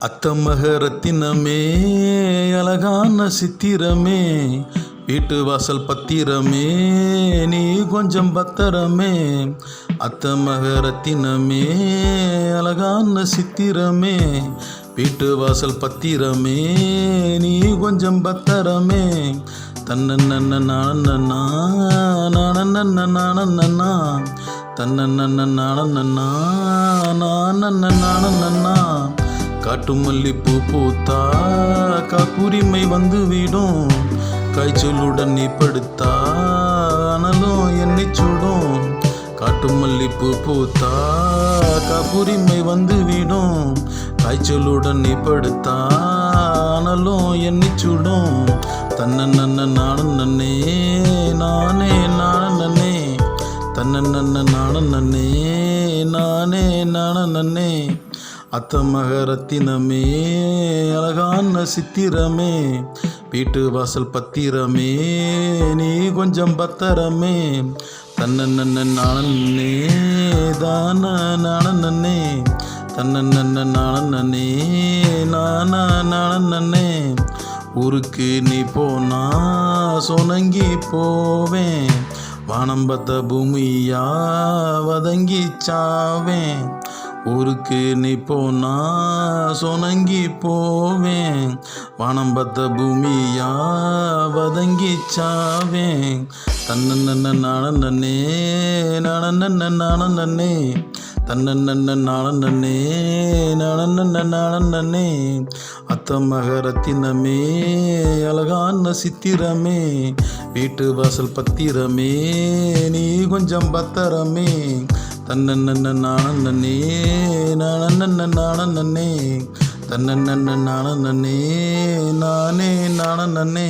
அத்தமக ரத்தினமே அழகான சித்திரமே வீட்டு வாசல் பத்திரமே நீ கொஞ்சம் பத்திரமே. அத்தமக ரத்தினமே அழகான சித்திரமே வீட்டு வாசல் பத்திரமே நீ கொஞ்சம் பத்திரமே. தன்னண்ண நானண்ணா நானண்ண நானண்ணா தன்னண்ண நானண்ணா நானண்ண நானண்ணா காட்டு மல்லிப்பூ பூத்தா காப்புரிமை வந்து விடும் காய்ச்சலுடன் நீ படுத்தா ஆனாலும் என்னை சுடும். காட்டு மல்லிப்பூ பூத்தா காப்புரிமை வந்து விடும் காய்ச்சலுடன் நீ படுத்தா ஆனாலும் என்னை சுடும். தன்ன நன்ன நானும் நன்னே நானே நானும் நன்னே. தன்ன நன்ன நானும் நன்னே நானே நானும் நன்னே. அத்தமகரத்தினமே அழகான சித்திரமே வீட்டு வாசல் பத்திரமே நீ கொஞ்சம் பத்திரமே. தன்னண்ண நானே தான நானே தன்னண்ண நானே நானா நானே ஊருக்கு நீ போனா சொனங்கி போவேன் வானம் பத்த பூமியா வதங்கி சாவேன். ஊருக்கு நீ போனா சுணங்கி போவேன். வானம் பத்த பூமியா வதங்கி சாவேன். தன்னண்ண நானும் நன்னே நானண்ண நானும் நன்னே தன்னண்ண நானும் நன்னே நானண்ண நானும் நன்னே அத்தமக அழகான சித்திரமே. வீட்டு வாசல் பத்திரமே நீ கொஞ்சம் பத்திரமே. தன்னண்ண நானே நன்னே நானண்ண நானே